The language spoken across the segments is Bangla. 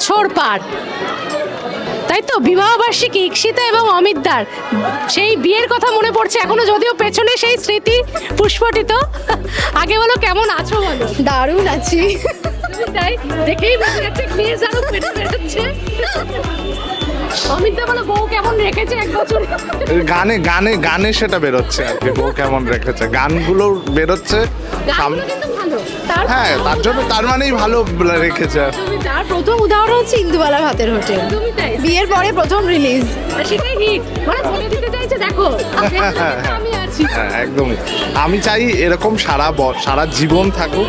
বছর পার। তাই তো? বিবাহবার্ষিকী ইক্ষিতা এবং অমিতদার। সেই বিয়ের কথা মনে পড়ছে এখনও যদিও পেছনে সেই স্মৃতি পুষ্পটিত। আগে বলো কেমন আছো বলো? দারুণ আছি। তাই দেখেই বোঝা যাচ্ছে ক্লেজ আরও পেটে অমিতদা বলো বউ কেমন রেখেছে এক বছর? গানে গানে গানে সেটা বেরোচ্ছে আর কি বউ কেমন রেখেছে। গানগুলো বেরোচ্ছে সাম- গানগুলো কিন্তু ভালো। তার হ্যাঁ তার জন্য তার মানেই ভালো রেখেছে আর তার প্রথম উদাহরণ হচ্ছে ইন্দুবালা ভাতের হোটেল। বিয়ের পরে প্রথম রিলিজ আর সেটাই হিট মানে বলে দিতে চাইছে দেখো আমি আছি। হ্যাঁ একদমই। আমি চাই এরকম সারা ব- সারা জীবন থাকুক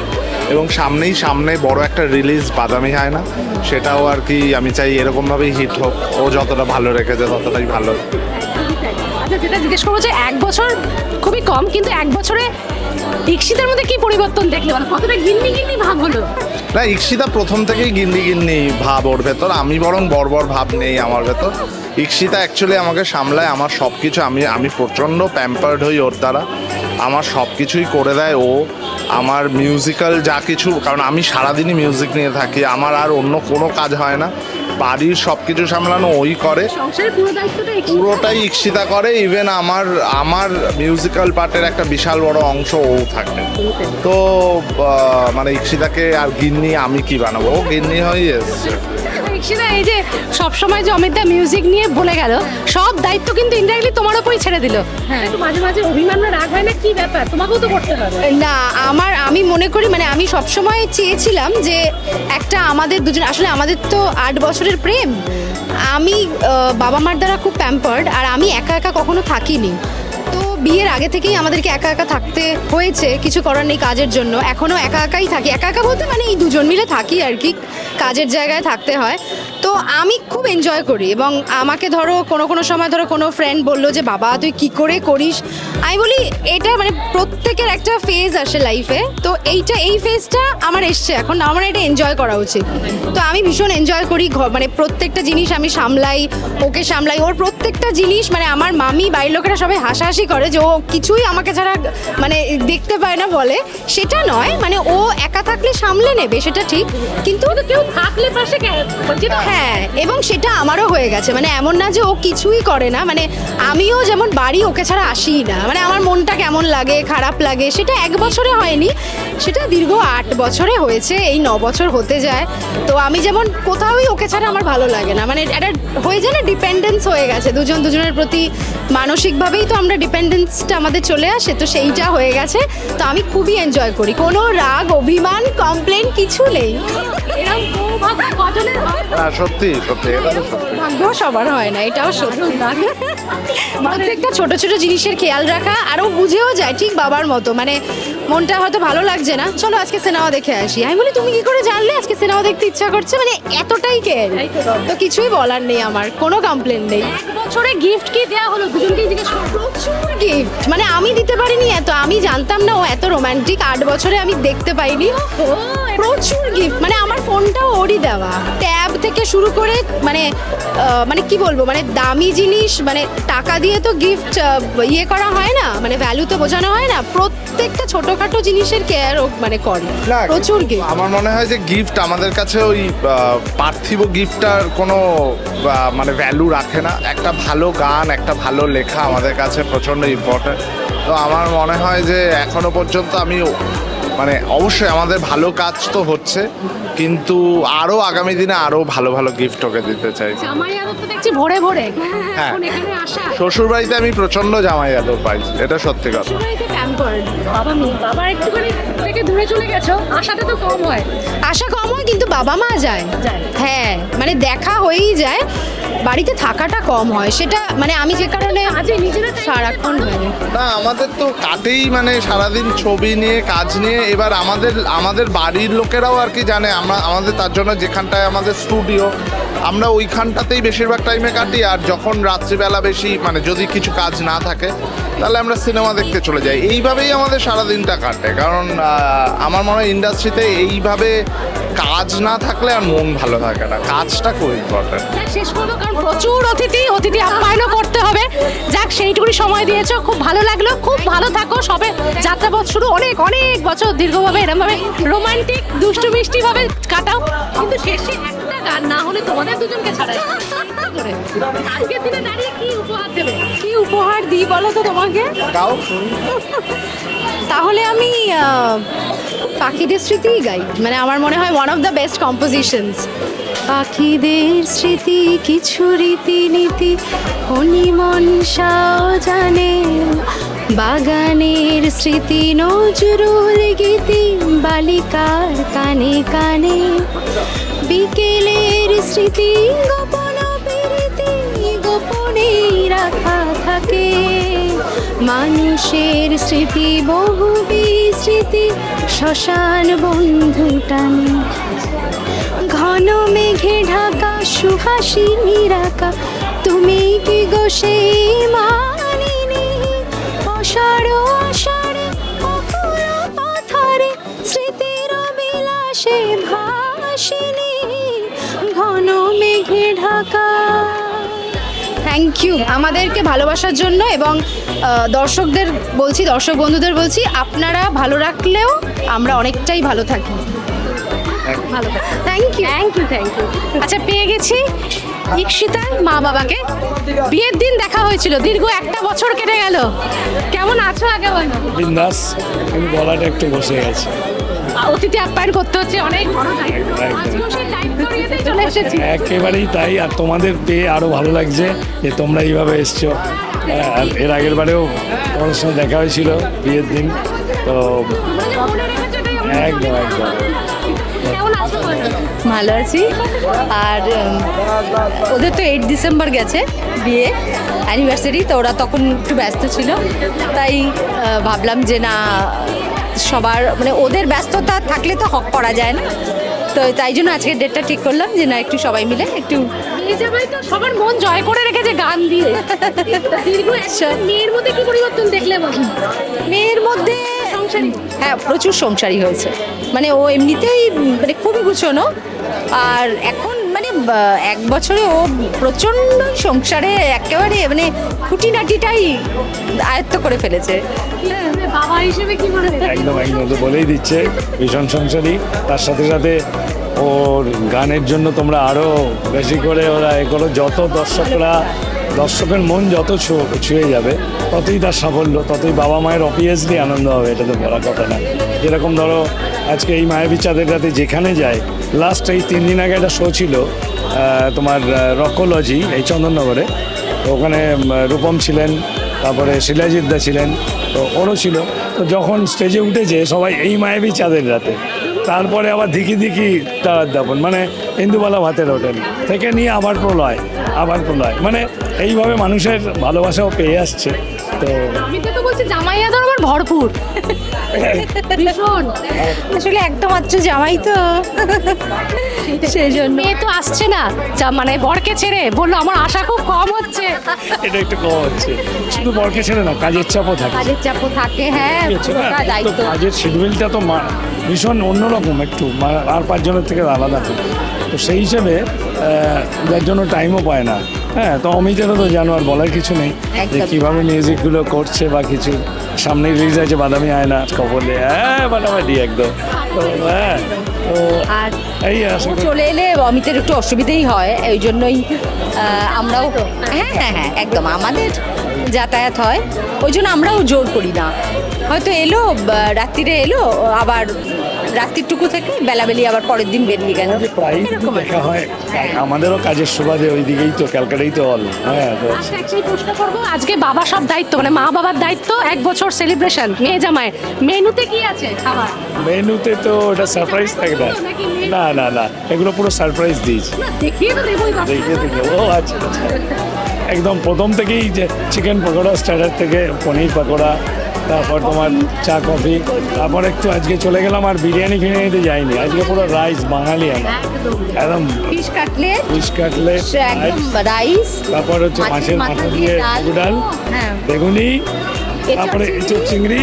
এবং সামনেই সামনে বড় একটা রিলিজ বাদামি হয় না। সেটাও আর কি আমি চাই এরকমভাবেই হিট হোক। ও যতটা ভালো রেখেছে ততটাই ভালো। আচ্ছা যেটা জিজ্ঞেস করব যে এক বছর খুবই কম কিন্তু এক বছরে ইক্ষিতের মধ্যে কি পরিবর্তন দেখলে? মানে কতটা গিন্নি গিন্নি ভাব হলো? না ইক্সিতা প্রথম থেকেই গিন্নি গিন্নি ভাব ওর ভেতর। আমি বরং বর্বর ভাব নেই আমার ভেতর। ইক্সিতা অ্যাকচুয়ালি আমাকে সামলায়, আমার সব কিছু আমি আমি প্রচণ্ড প্যাম্পার্ড হই ওর দ্বারা। আমার সব কিছুই করে দেয় ও। আমার মিউজিক্যাল যা কিছু, কারণ আমি সারাদিনই মিউজিক নিয়ে থাকি, আমার আর অন্য কোনো কাজ হয় না। বাড়ির সব কিছু সামলানো ওই করে। ইক্ষিতা পুরোটাই ইক্সিতা করে ইভেন আমার আমার মিউজিক্যাল পার্টের একটা বিশাল বড় অংশ ও থাকে। তো মানে ইক্সিতাকে আর গিন্নি আমি কি বানাবো? ও গিন্নি হয়ে এসছে। ইক্ষিতা এই যে সব সময় যে অমিতদা মিউজিক নিয়ে বলে গেল সব দায়িত্ব কিন্তু ইনডাইরেক্টলি তোমার উপরই ছেড়ে দিল। হ্যাঁ। একটু মাঝে মাঝে অভিমান রাগ হয় না? কি ব্যাপার? তোমাকেও তো করতে হবে। না আমার আমি মনে করি মানে আমি সবসময় চেয়েছিলাম যে একটা আমাদের দুজন আসলে আমাদের তো আট বছরের প্রেম। আমি বাবা মার দ্বারা খুব প্যাম্পার্ড আর আমি একা একা কখনো থাকিনি। বিয়ের আগে থেকেই আমাদেরকে একা একা থাকতে হয়েছে, কিছু করার নেই কাজের জন্য। এখনও একা একাই থাকি। একা একা বলতে মানে এই দুজন মিলে থাকি আর কি, কাজের জায়গায় থাকতে হয়। তো আমি খুব এনজয় করি এবং আমাকে ধরো কোনো কোনো সময় ধরো কোনো ফ্রেন্ড বলল যে, বাবা, তুই কি করে করিস? আমি বলি, এটা মানে প্রত্যেকের একটা ফেজ আসে লাইফে তো এইটা, এই ফেজটা আমার এসছে এখন। আমার এটা এনজয় করা উচিত। তো আমি ভীষণ এনজয় করি মানে প্রত্যেকটা জিনিস আমি সামলাই, ওকে সামলাই। ওর প্রত্যেকটা জিনিস মানে আমার মামি, বাড়ির লোকেরা সবাই হাসাহাসি করে যে ও কিছুই আমাকে ছাড়া মানে দেখতে পায় না বলে সেটা নয় মানে ও একা থাকলে সামলে নেবে সেটা ঠিক কিন্তু কেউ থাকলে পাশে হ্যাঁ এবং সেটা আমারও হয়ে গেছে মানে এমন না যে ও কিছুই করে না মানে আমিও যেমন বাড়ি ওকে ছাড়া আসিই না মানে আমার মনটা কেমন লাগে খারাপ লাগে সেটা এক বছরে হয়নি সেটা দীর্ঘ আট বছরে হয়েছে এই ন বছর হতে যায় তো আমি যেমন কোথাওই ওকে ছাড়া আমার ভালো লাগে না মানে একটা হয়ে যায় না ডিপেন্ডেন্স হয়ে গেছে দুজন দুজনের প্রতি মানসিকভাবেই তো আমরা ডিপেন্ডেন্সটা আমাদের চলে আসে তো সেইটা হয়ে গেছে। তো আমি খুবই এনজয় করি। কোনো রাগ অভিমান কমপ্লেন কিছু নেই। হয়? না সত্যি ভাগ্য সবার হয় না এটাও সত্যি প্রত্যেকটা ছোট ছোট জিনিসের খেয়াল রাখা আরও বুঝেও যায় ঠিক বাবার মতো। মানে মনটা হয়তো ভালো লাগছে না। চলো আজকে সিনেমা দেখে আসি। আমি বলি তুমি কি করে জানলে আজকে সিনেমা দেখতে ইচ্ছা করছে? মানে এতটাই কেয়ার তো কিছুই বলার নেই আমার কোনো কমপ্লেন নেই। এক বছরে গিফট কি দেওয়া হলো? দুজনকেই জিজ্ঞেস করো। প্রচুর গিফট মানে আমি দিতে পারিনি এত, আমি জানতাম না ও এত রোমান্টিক আট বছরে আমি দেখতে পাইনি। প্রচুর গিফট মানে আমার ফোনটাও ওরই দেওয়া। ট্যাব থেকে শুরু করে মানে মানে কি বলব মানে দামি জিনিস মানে টাকা দিয়ে তো গিফট ইয়ে করা হয় না মানে ভ্যালু তো বোঝানো হয় না। প্রত্যেকটা ছোটখাটো জিনিসের কেয়ার ও মানে করে। প্রচুর গিফট আমার মনে হয় যে গিফট আমাদের কাছে ওই পার্থিব গিফটটার কোনো মানে ভ্যালু রাখে না। একটা ভালো গান একটা ভালো লেখা আমাদের কাছে প্রচণ্ড ইম্পর্টেন্ট তো আমার মনে হয় যে এখনও পর্যন্ত আমি মানে অবশ্যই আমাদের ভালো কাজ তো হচ্ছে কিন্তু আরও আগামী দিনে আরও ভালো ভালো গিফট ওকে দিতে চাই। জামাই আদর তো দেখছি ভরে ভরে। হ্যাঁ। এখন এখানে আসা। শ্বশুরবাড়িতে আমি প্রচণ্ড জামাই আদর পাই এটা সত্যি কথা। শ্বশুরবাড়িতে প্যাম্পার্ড বাবা মেয়ে বাবা একটুখানি থেকে দূরে চলে গেছো আশাটা তো কম হয়। আশা কম হয় কিন্তু বাবা মা যায়। যায়। হ্যাঁ মানে দেখা হয়েই যায়। বাড়িতে থাকাটা কম হয়। সেটা মানে আমি যে কারণে সারাক্ষণ না, আমাদের তো কাটেই মানে সারাদিন ছবি নিয়ে, কাজ নিয়ে, এবার আমাদের আমাদের বাড়ির লোকেরাও আর কি জানে, আমরা, আমাদের তার জন্য যেখানটায় আমাদের স্টুডিও আমরা ওইখানটাতেই বেশিরভাগ টাইমে কাটি, আর যখন রাত্রিবেলা বেশি মানে যদি কিছু কাজ না থাকে তাহলে আমরা সিনেমা দেখতে চলে যাই। এইভাবেই আমাদের সারাদিনটা কাটে। কারণ আমার মনে হয় ইন্ডাস্ট্রিতে এইভাবে কাজ না থাকলে আর মন ভালো থাকে না। কাজটা খুব ইম্পর্টেন্ট শেষ করব, কারণ প্রচুর অতিথি অতিথি আপ্যায়নও করতে হবে। যাক, সেইটুকুনি সময় দিয়েছ, খুব ভালো লাগল। খুব ভালো থাকো, সবে যাত্রাপথ শুরু অনেক অনেক বছর দীর্ঘভাবে এরমভাবে রোমান্টিক দুষ্টু মিষ্টি ভাবে কাটাও। কিন্তু শেষে আর না হলে তোমাদের দুজনকে ছাড়াই। আজকের দিনে দাঁড়িয়ে কি উপহার দেবে? কি উপহার দিই বলো তো তোমাকে? তাহলে আমি পাখিদের স্মৃতিই গাই। মানে আমার মনে হয় one of the best compositions পাখিদের স্মৃতি কিছু রীতিনীতি হনিমন সাও জানে বাগানের স্মৃতি নজরুল গীতি বালিকার কানে কানে। বিকেলের স্মৃতি গোপন প্রীতি গোপনে রাখা থাকে। মানুষের স্মৃতি বহু বিস্মৃতি শ্মশান বন্ধু টানে। ঘন মেঘে ঢাকা, সুহাসিনী রাকা তুমি কি গো সেই মানিনি থ্যাংক ইউ আমাদেরকে ভালোবাসার জন্য এবং দর্শকদের বলছি দর্শক বন্ধুদের বলছি আপনারা ভালো রাখলেও আমরা অনেকটাই ভালো থাকি। ভালো thank you thank you thank you আচ্ছা পেয়ে গেছি ইকশিতার মা বাবাকে। বিয়ের দিন দেখা হয়েছিল দীর্ঘ একটা বছর কেটে গেল। কেমন আছো আগে বলো? বিন্দাস গলাটা একটু বসে গেছে। অতিথি আপ্যায়ন করতে হচ্ছে অনেক। বড় দায়িত্ব আজকেও সেই দায়িত্ব নিয়ে চলে এসেছি। একেবারেই তাই আর তোমাদের পেয়ে আরও ভালো লাগছে যে তোমরা এইভাবে এসছো। আর এর আগের বারেও তোমাদের সঙ্গে দেখা হয়েছিল বিয়ের দিন তো একদম একদম। কেমন আছো বলো? ভালো আছি। আর ওদের তো এইট ডিসেম্বর গেছে বিয়ে অ্যানিভার্সারি তো ওরা তখন একটু ব্যস্ত ছিল। তাই ভাবলাম যে না সবার মানে ওদের ব্যস্ততা থাকলে তো হক করা যায় না। তো তাই জন্য আজকের ডেটটা ঠিক করলাম যে না একটু সবাই মিলে একটু সবার মন জয় করে রেখেছে গান দিয়ে। মেয়ের মধ্যে কি পরিবর্তন দেখলে মেয়ের মধ্যে হ্যাঁ প্রচুর সংসারী হয়েছে। মানে ও এমনিতেই মানে খুবই গুছোনো। আর এখন এক বছরে ও প্রচণ্ড সংসারে একেবারে মানে খুঁটিনাটিটাই আয়ত্ত করে ফেলেছে। বাবা হিসেবে কি মনে একদম একদম তো বলেই দিচ্ছে ভীষণ সংসারী। তার সাথে সাথে ওর গানের জন্য তোমরা আরও বেশি করে ওরা এ করো যত দর্শকরা দর্শকের মন যত ছু- ছুঁয়ে যাবে ততই তার সাফল্য ততই বাবা মায়ের অবভিয়াসলি আনন্দ হবে এটা তো বলার কথা না। যেরকম ধরো আজকে এই মায়াবী চাঁদের রাতে যেখানে যায় লাস্ট এই তিন দিন আগে একটা শো ছিল তোমার রকোলজি এই চন্দননগরে। তো ওখানে রূপম ছিলেন, তারপরে শিলাজিৎদা ছিলেন, তো ওরও ছিল। তো যখন স্টেজে উঠেছে, সবাই এই মায়াবী চাঁদের রাতে। তারপরে আবার ধিকি ধিকি তার দাপন মানে ইন্দুবালা ভাতের হোটেল। থেকে নিয়ে আবার প্রলয় আবার প্রলয়। মানে এইভাবে মানুষের ভালোবাসাও পেয়ে আসছে। তো। আমি তো বলছি জামাই আদর আমার ভরপুর। ভীষণ। আসলে একটা মাত্র জামাই তো। সেই জন্য মেয়ে তো আসছে না। যা মানে বরকে ছেড়ে বলল আমার আশা খুব কম হচ্ছে। এটা একটু কম হচ্ছে। শুধু বরকে ছেড়ে না কাজের চাপও থাকে। কাজের চাপও থাকে হ্যাঁ দায়িত্ব কাজের শিডিউলটা তো ভীষণ অন্যরকম একটু। আর পাঁচজনের থেকে আলাদা তো তো সেই হিসেবে যার জন্য টাইমও পায় না। হ্যাঁ তো অমিতেরও তো জানো আর বলার কিছু নেই। যে। কীভাবে মিউজিকগুলো করছে বা কিছু। সামনে রিলিজ আছে বাদামি আয়না। কবলে। হ্যাঁ বাদামাটি একদম। তো হ্যাঁ তো এই ও চলে এলে অমিতের একটু অসুবিধেই হয় ওই জন্যই আমরাও হ্যাঁ হ্যাঁ হ্যাঁ একদম আমাদের যাতায়াত হয়। ওই জন্য আমরাও জোর করি না। হয়তো এলো রাত্রিরে এলো আবার রাত্রিটুকু থেকে বেলাবেলি আবার পরের দিন বেরিয়ে গেল। দেখা হয়। আমাদেরও কাজের সুবাদে ওই দিকেই তো ক্যালকাটাই তো হল হ্যাঁ প্রশ্ন করব। আজকে বাবা সব দায়িত্ব মানে মা বাবার দায়িত্ব এক বছর সেলিব্রেশন মেয়ে জামায় মেনুতে কি আছে খাবার? মেনুতে তো ওটা সারপ্রাইজ থাকে না না না না এগুলো পুরো সারপ্রাইজ দিয়েছি। দেখিয়ে তো দেবোই দেখিয়ে ও আচ্ছা আচ্ছা। একদম প্রথম থেকেই যে চিকেন পকোড়া স্টার্টার থেকে পনির পকোড়া তারপর তোমার চা কফি তারপর একটু আজকে চলে গেলাম আর বিরিয়ানি কিনে নিতে যাইনি। আজকে পুরো রাইস বাঙালি একদম ফিশ কাটলেট ফিশ কাটলেট একদম রাইস তারপর হচ্ছে মাছের মাথা দিয়ে ডাল। হ্যাঁ। বেগুনি তারপরে। এঁচোড় চিংড়ি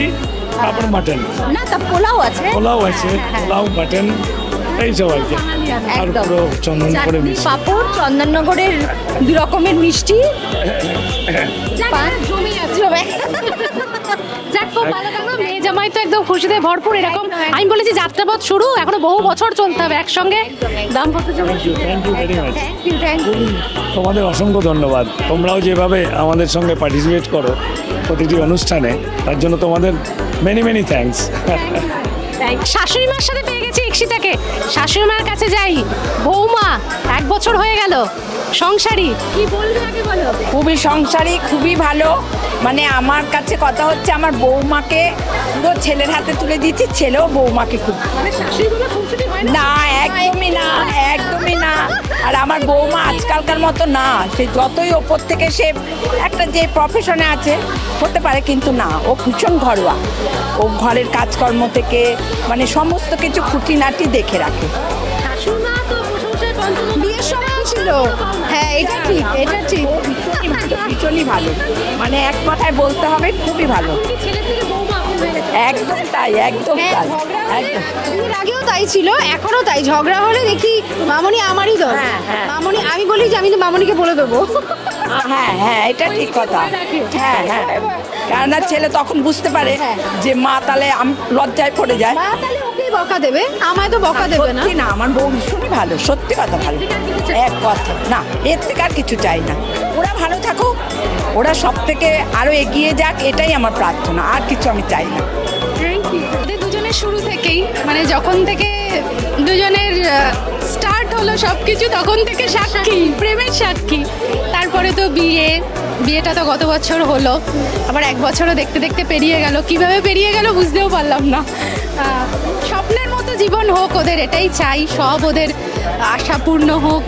তারপর মাটন না তা পোলাও আছে। পোলাও আছে পোলাও মাটন এইসব আর কি। আর পুরো চন্দন করে চাটনি মিশিয়ে পাঁপড় চন্দননগরের দু রকমের মিষ্টি পান- খুব ভালো লাগল মেয়ে জামাই তো একদম খুশিতে ভরপুর এরকম। আমি বলেছি যাত্রাপথ শুরু এখনও বহু বছর চলতে হবে একসঙ্গে। তোমাদের অসংখ্য ধন্যবাদ। তোমরাও যেভাবে আমাদের সঙ্গে পার্টিসিপেট করো প্রতিটি অনুষ্ঠানে তার জন্য তোমাদের মেনি মেনি থ্যাঙ্কস শাশুড়ি মার সাথে পেয়ে গেছি ইক্সিতাকে। শাশুড়ি মার কাছে যাই। বৌমা এক বছর হয়ে গেল। সংসারী। কি বলবে আগে বলো। খুবই সংসারী খুবই ভালো। মানে আমার কাছে কথা হচ্ছে আমার বৌমাকে পুরো ছেলের হাতে তুলে দিচ্ছি ছেলেও বৌমাকে খুব মানে না? একদমই না একদমই না। আর আমার বৌমা আজকালকার মতো না সে যতই ওপর থেকে সে একটা যে প্রফেশনে আছে হতে পারে কিন্তু না ও ভীষণ ঘরোয়া। ও ঘরের কাজকর্ম থেকে মানে সমস্ত কিছু খুঁটিনাটি দেখে রাখে। শাশুড়ি মা তো বিয়ের সময় ছিল। হ্যাঁ এটা ঠিক এটা ঠিক। ভীষণই ভালো ভীষণই ভালো। মানে এক কথায় বলতে হবে খুবই ভালো। একদম তাই একদম হ্যাঁ, তাই একদম। আগেও তাই ছিল এখনও তাই। ঝগড়া হলে দেখি মামনি আমারই দল। হ্যাঁ, হ্যাঁ। মামনি আমি বলি যে আমি তো মামনিকে বলে দেবো। হ্যাঁ হ্যাঁ এটা ঠিক কথা। হ্যাঁ হ্যাঁ। কেননা ছেলে তখন বুঝতে পারে। যে মা তাহলে লজ্জায় পড়ে যায়। বকা দেবে আমায় তো বকা দেবে না। সত্যি না আমার বউ ভীষণই ভালো সত্যি কথা ভালো। এক কথা না এর থেকে আর কিছু চাই না। ওরা ভালো থাকুক ওরা সব থেকে আরও এগিয়ে যাক এটাই আমার প্রার্থনা আর কিছু আমি চাই না। ওদের দুজনের শুরু থেকেই মানে যখন থেকে দুজনের স্টার্ট হলো সব কিছু তখন থেকে সাক্ষী প্রেমের সাক্ষী। তারপরে তো বিয়ে বিয়েটা তো গত বছর হলো। আবার এক বছরও দেখতে দেখতে পেরিয়ে গেল। কীভাবে পেরিয়ে গেল বুঝতেও পারলাম না। স্বপ্নের মতো জীবন হোক ওদের এটাই চাই। সব ওদের আশা পূর্ণ হোক।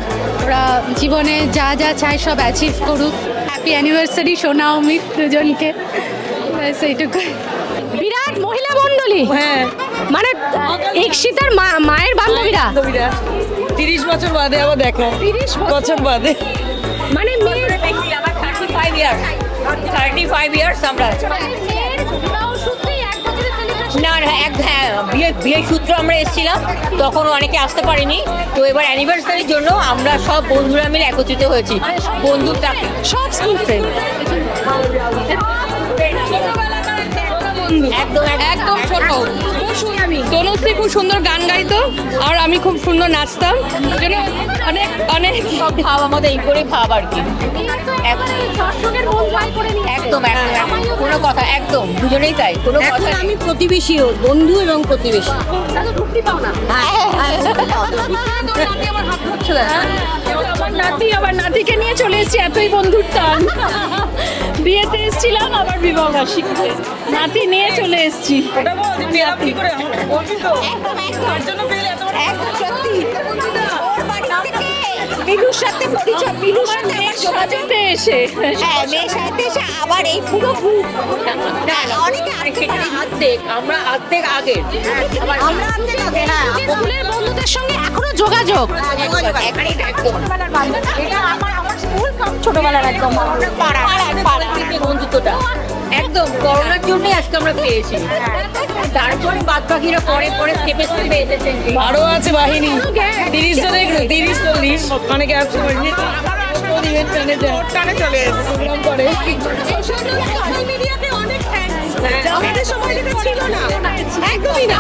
ওরা জীবনে যা যা চায় সব অ্যাচিভ করুক। হ্যাপি অ্যানিভার্সারি সোনা অমিত দুজনকে। সেইটুকু বিরাট মহিলা মণ্ডলী। হ্যাঁ। মানে ইক্সিতার মা মায়ের বান্ধবীরা। তিরিশ বছর বাদে আবার দেখা। 30 বছর? বছর বাদে। মানে five years thirty five years আমরা মানে না এক হ্যাঁ বিয়ে বিয়ের সূত্র আমরা এসেছিলাম তখন অনেকে আসতে পারিনি। তো এবার অ্যানিভার্সারির জন্য আমরা সব বন্ধুরা মিলে একত্রিত হয়েছি। বন্ধুটা সব স্কুল ফ্রেন্ড একদম। একদম ছোট। তনুশ্রী খুব সুন্দর গান গাইতো আর আমি খুব সুন্দর নাচতাম। অনেক অনেক সব ভাব আমাদের এই করে ভাব আর কি। দর্শকের মন জয় করে নিয়ে একদম একদম। কোনো কথা একদম। দুজনেই তাই কোনো কথা আমি প্রতিবেশী বন্ধু এবং প্রতিবেশী। তাহলে মুক্তি পাও না আমার নাতি আবার নাতিকে নিয়ে চলে এসেছি এতই বন্ধুর টান বিয়েতে এসেছিলাম আবার বিবাহ বার্ষিকীতে নাতি নিয়ে চলে এসেছি। বিলুর সাথে পরিচয় বিলুর সাথে আমার যোগাযোগ? এসে। হ্যাঁ মেয়ের সাথে এসে আবার এই পুরো অনেকে আমরা আগে। আমরা হ্যাঁ স্কুলের বন্ধুদের সঙ্গে এখনও যোগাযোগ। ছোটবেলার একদম বন্ধুত্বটা। একদম করোনার জন্যই আজকে আমরা পেয়েছি। তারপরে বাদ বাকিরা পরে পরে স্টেপে স্টেপে এসেছেন। আরও আছে বাহিনী। তিরিশ জনের তিরিশ চল্লিশ। আমাদের সময় ছিল না। একদমই না।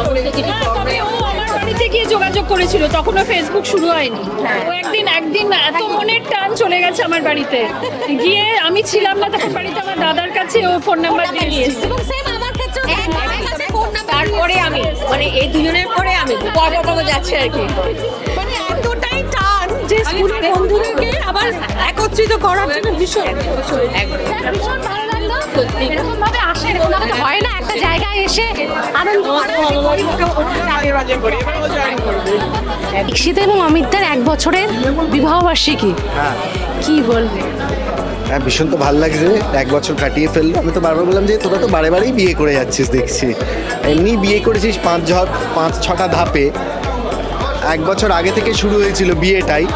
আমার বাড়িতে গিয়ে যোগাযোগ করেছিল তখনও ফেসবুক শুরু হয়নি। ও একদিন একদিন এত মনের টান চলে গেছে আমার বাড়িতে। গিয়ে আমি ছিলাম না তখন বাড়িতে আমার দাদার কাছে ও ফোন নাম্বার দিয়ে তাই। তারপরে আমি মানে এই দুজনের পরে আমি পর পর পর যাচ্ছে আর কি। মানে এতটাই টান যে স্কুলের বন্ধুদেরকে আবার একত্রিত করার জন্য ভীষণ এসে আনন্দ দীক্ষিত এবং অমিতদার এক বছরের বিবাহ বার্ষিকী। কি বলবে? হ্যাঁ ভীষণ তো ভালো লাগছে। এক বছর কাটিয়ে ফেলল। আমি তো বারবার বললাম যে তোরা তো বারে বারেই বিয়ে করে যাচ্ছিস দেখছি। এমনি বিয়ে করেছিস পাঁচ ঝড় পাঁচ ছটা ধাপে। এক বছর আগে থেকে শুরু হয়েছিল বিয়েটাই।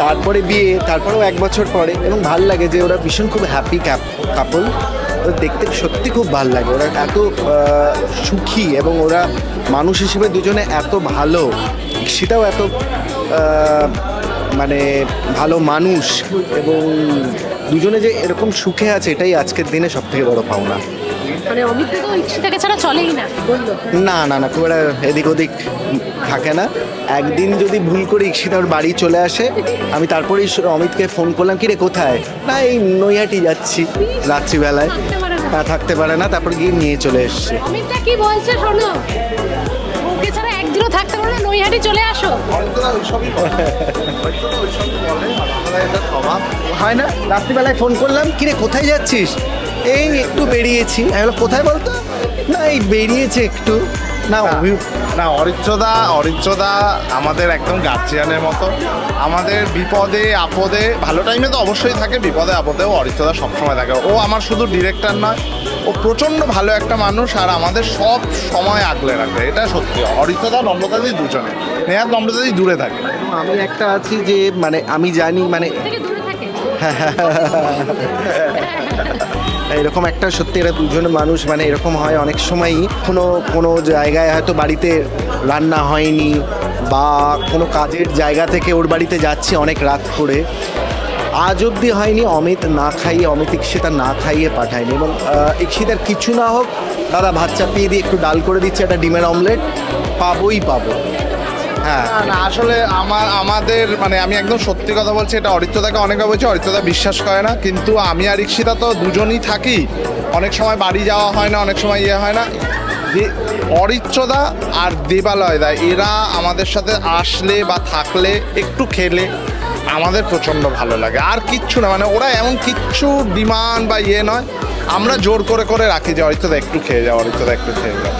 তারপরে বিয়ে তারপরেও এক বছর পরে। এবং ভালো লাগে যে ওরা ভীষণ খুব হ্যাপি কাপল দেখতে সত্যি খুব ভালো লাগে। ওরা এত সুখী এবং ওরা মানুষ হিসেবে দুজনে এত ভালো, সেটাও এত মানে ভালো মানুষ এবং দুজনে যে এরকম সুখে আছে, এটাই আজকের দিনে সবথেকে বড় পাওনা। মানে অমিত তো ইক্ষিতাকে ছাড়া চলেই না। বলল না না না খুব একটা এদিক ওদিক থাকে না। একদিন যদি ভুল করে ইক্ষিতা ওর বাড়ি চলে আসে। আমি তারপরেই অমিতকে ফোন করলাম কি রে কোথায়? না এই নৈহাটি যাচ্ছি রাত্রিবেলায়। না। হ্যাঁ থাকতে পারে না তারপর গিয়ে নিয়ে চলে এসছে। অমিতটা কি বলছে শোনো? ওকে ছাড়া একদিনও থাকতে পারো না নৈহাটি চলে আসো। হয় না রাত্রিবেলায় ফোন করলাম কিরে কোথায় যাচ্ছিস? এই একটু বেরিয়েছি। আমি বললাম, কোথায় বলতো? না এই বেরিয়েছে একটু। না অভি- না অরিত্রদা অরিত্রদা আমাদের একদম গার্জিয়ানের মতো। আমাদের বিপদে আপদে ভালো টাইমে তো অবশ্যই থাকে বিপদে আপদেও অরিত্রদা সবসময় থাকে। ও আমার শুধু ডিরেক্টর নয় ও প্রচণ্ড ভালো একটা মানুষ আর আমাদের সব সময় আগলে রাখে এটা সত্যি। অরিত্রদা নম্রতাদি দুজনে নেহাত নম্রতাদি দূরে থাকে। আমি একটা আছি যে মানে আমি জানি মানে থেকে দূরে থাকে। এরকম একটা সত্যি এরা দুজন মানুষ মানে এরকম হয় অনেক সময়ই। কোনো কোনো জায়গায় হয়তো বাড়িতে রান্না হয়নি বা কোনো কাজের জায়গা থেকে ওর বাড়িতে যাচ্ছি অনেক রাত করে। আজ অবধি হয়নি অমিত না খাইয়ে অমিত ইক্ষিতা না খাইয়ে পাঠায়নি এবং আহ, ইক্ষিতার কিছু না হোক দাদা ভাত চাপিয়ে দিয়ে একটু ডাল করে দিচ্ছে একটা ডিমের অমলেট পাবোই পাবো। হ্যাঁ। না, আসলে আমার আমাদের মানে আমি একদম সত্যি কথা বলছি এটা অরিত্রদাকে অনেকবার বলছি অরিত্রদা বিশ্বাস করে না কিন্তু আমি আর ইক্ষিতা তো দুজনই থাকি। অনেক সময় বাড়ি যাওয়া হয় না অনেক সময় ইয়ে হয় না। যে অরিত্রদা আর দেবালয় দা এরা আমাদের সাথে আসলে বা থাকলে একটু খেলে আমাদের প্রচণ্ড ভালো লাগে। আর কিচ্ছু না মানে ওরা এমন কিচ্ছু ডিমান্ড বা ইয়ে নয়। আমরা জোর করে করে রাখি যে অরিত্রদা একটু খেয়ে যাও অরিত্রদা একটু খেয়ে যাও।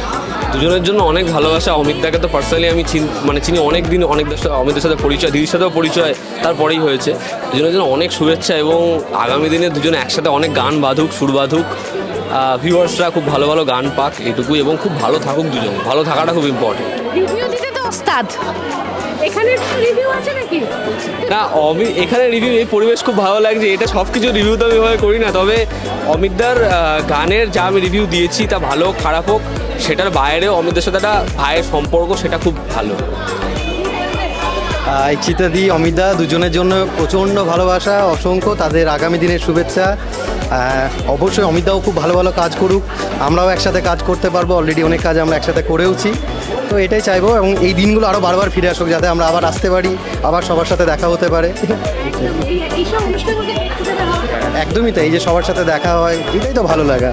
দুজনের জন্য অনেক ভালোবাসা। অমিতদাকে তো পার্সোনালি আমি চিন মানে চিনি অনেক দিন সাথে অমিতের সাথে পরিচয়, দিদির সাথেও পরিচয়, তারপরেই হয়েছে। দুজনের জন্য অনেক শুভেচ্ছা এবং আগামী দিনে দুজনে একসাথে অনেক গান বাঁধুক, সুর বাঁধুক। ভিউয়ার্সরা খুব ভালো ভালো গান পাক এটুকুই এবং খুব ভালো থাকুক দুজন। ভালো থাকাটা খুব ইম্পর্টেন্ট এখানে রিভিউ আছে নাকি? না অমি এখানে রিভিউ এই পরিবেশ খুব ভালো লাগছে। এটা সব কিছু রিভিউ তো আমি এভাবে করি না। তবে অমিতদার গানের যা আমি রিভিউ দিয়েছি তা ভালো হোক, খারাপ হোক সেটার বাইরেও অমিতদের সাথে একটা ভাইয়ের সম্পর্ক সেটা খুব ভালো। ইচ্ছিতাদি অমিতা দুজনের জন্য প্রচণ্ড ভালোবাসা অসংখ্য তাদের আগামী দিনের শুভেচ্ছা। অবশ্যই অমিতদাও খুব ভালো ভালো কাজ করুক। আমরাও একসাথে কাজ করতে পারব অলরেডি অনেক কাজ আমরা একসাথে করেওছি। তো এটাই চাইব এবং এই দিনগুলো আরও বারবার ফিরে আসুক যাতে আমরা আবার আসতে পারি আবার সবার সাথে দেখা হতে পারে। একদমই তাই এই যে সবার সাথে দেখা হয় এটাই তো ভালো লাগা।